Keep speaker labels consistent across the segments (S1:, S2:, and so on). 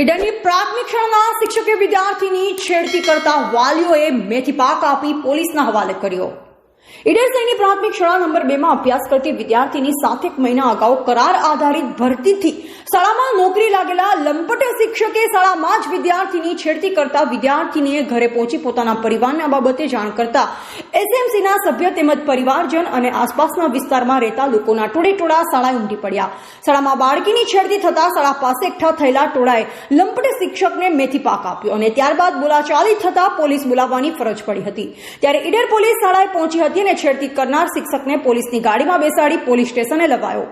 S1: ઈડરની પ્રાથમિક શાળાના શિક્ષકે વિદ્યાર્થીની છેડતી કરતા વાલીઓએ મેથી પાક આપી પોલીસના હવાલે કર્યો. ઈડર શહેરની પ્રાથમિક શાળા નંબર બે માં અભ્યાસ કરતી વિદ્યાર્થીની સાતેક મહિના અગાઉ કરાર આધારિત ભરતીથી શાળામાં નોકરી લાગેલા શિક્ષકે શાળામાં જ વિદ્યાર્થીની છેડતી કરતા વિદ્યાર્થીનીએ ઘરે પહોંચી પોતાના પરિવારને આ બાબતે જાણ કરતા એસએમસીના સભ્ય તેમજ પરિવારજન અને આસપાસના વિસ્તારમાં રહેતા લોકોના ટોળે ટોળા શાળાએ ઉમટી પડ્યા. શાળામાં બાળકીની છેડતી થતા શાળા પાસે એકઠા થયેલા ટોળાએ લંપટ શિક્ષકને મેથી પાક આપ્યો અને ત્યારબાદ બોલાચાલી થતા પોલીસ બોલાવવાની ફરજ પડી હતી. ત્યારે ઈડર પોલીસ શાળાએ પહોંચી હતી અને છેડતી કરનાર શિક્ષકને પોલીસની ગાડીમાં બેસાડી પોલીસ સ્ટેશને લવાયો.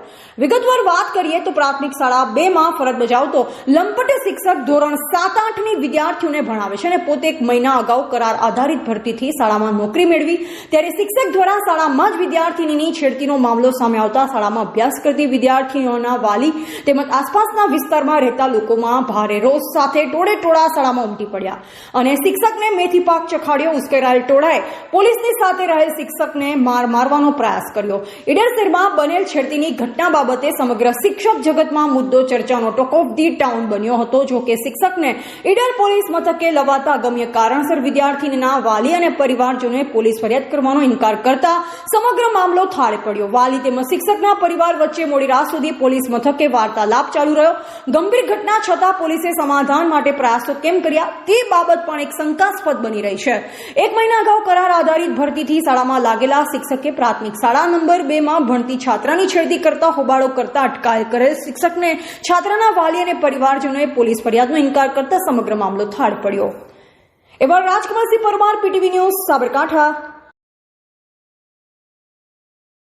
S1: વિગતવાર વાત કરીએ તો પ્રાથમિક શાળા બે માં ફરજ બજાવતો લંપટ શિક્ષક ધોરણ સાત આઠની વિદ્યાર્થીઓને ભણાવે છે અને પોતે એક મહિના અગાઉ કરાર આધારિત ભરતીથી શાળામાં નોકરી મેળવી. ત્યારે શિક્ષક દ્વારા શાળામાં જ વિદ્યાર્થીની છેડતીનો મામલો સામે આવતા શાળામાં અભ્યાસ કરતી વિદ્યાર્થીઓના વાલી તેમજ આસપાસના વિસ્તારમાં રહેતા લોકોમાં ભારે રોષ સાથે ટોળે ટોળા શાળામાં ઉમટી પડ્યા અને શિક્ષકને મેથી પાક ચખાડ્યો. ઉશ્કેરાયેલ ટોળાએ પોલીસની સાથે રહેલ શિક્ષકને માર મારવાનો પ્રયાસ કર્યો. ઈડર શહેરમાં બનેલ છેડતીની ઘટના બાબતે સમગ્ર શિક્ષક જગતમાં મુદ્દો ચર્ચાનો ટોક ઓફ ધી ટાઉન બન્યો હતો. જો કે શિક્ષકને ઈડર પોલીસ મથકે લવાતા ગમ્ય કારણસર વિદ્યાર્થીના વાલી અને પરિવારજનોએ પોલીસ ફરિયાદ કરવાનો ઇનકાર કરતા સમગ્ર મામલો થાળે પડ્યો. વાલી તેમજ શિક્ષકના પરિવાર વચ્ચે મોડી રાત સુધી પોલીસ મથકે વાર્તાલાપ ચાલુ રહ્યો. ગંભીર ઘટના છતાં પોલીસે સમાધાન માટે પ્રયાસો કેમ કર્યા તે બાબત પણ એક શંકાસ્પદ બની રહી છે. એક મહિના અગાઉ કરાર આધારિત ભરતીથી શાળામાં લાગેલા શિક્ષકે પ્રાથમિક શાળા નંબર બે માં ભણતી છાત્રાની છેડતી કરતા હોબાળો કરતા અટકાયત કરેલ શિક્ષકને છાત્રાના વાલી અને પરિવારજનોએ પોલીસ ફરિયાદનો ઇનકાર કરતા સમગ્ર મામલો થાળ પડ્યો. એવા રાજકુમારસિંહ પરમાર પીટીવી ન્યૂઝ સાબરકાંઠા.